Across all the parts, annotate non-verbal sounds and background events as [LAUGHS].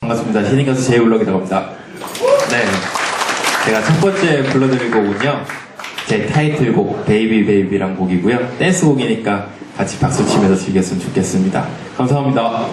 반갑습니다. 신인 가수 제이블럭이라고 합니다. 네. 제가 첫 번째 불러드릴 곡은요. 제 타이틀곡 베이비 베이비란 곡이고요. 댄스곡이니까 같이 박수 치면서 즐겼으면 좋겠습니다. 감사합니다.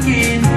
again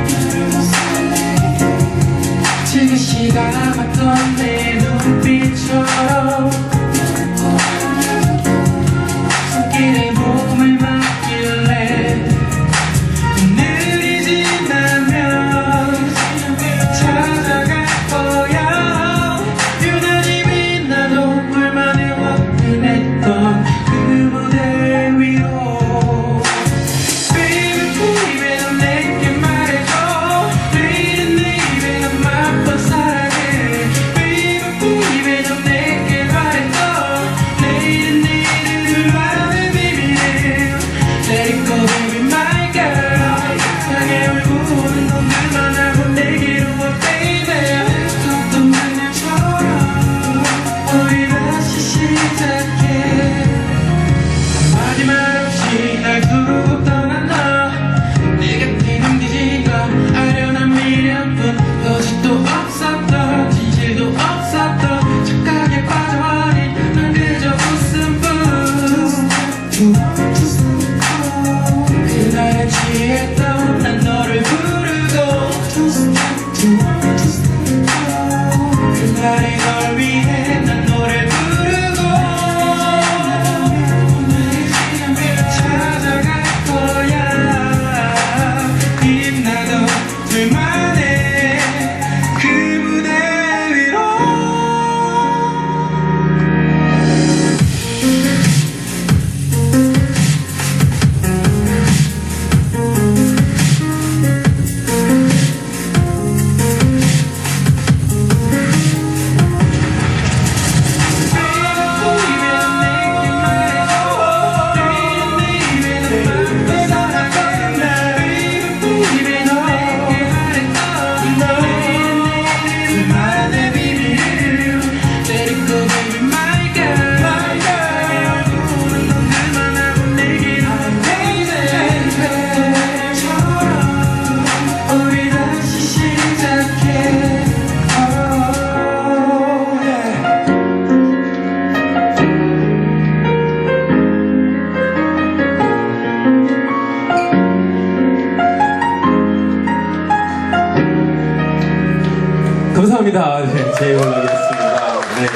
감사합니다. 네, 제 연락이었습니다. 네.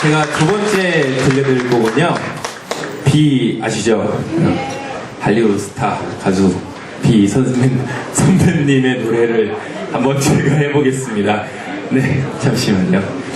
제가 두 번째 들려드릴 곡은요. 비 아시죠? 할리우드 스타 가수 비 선배님, 선배님의 노래를 한번 [LAUGHS] 제가 해보겠습니다. 네, 잠시만요.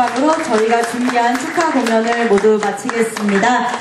마지막으로 저희가 준비한 축하 공연을 모두 마치겠습니다.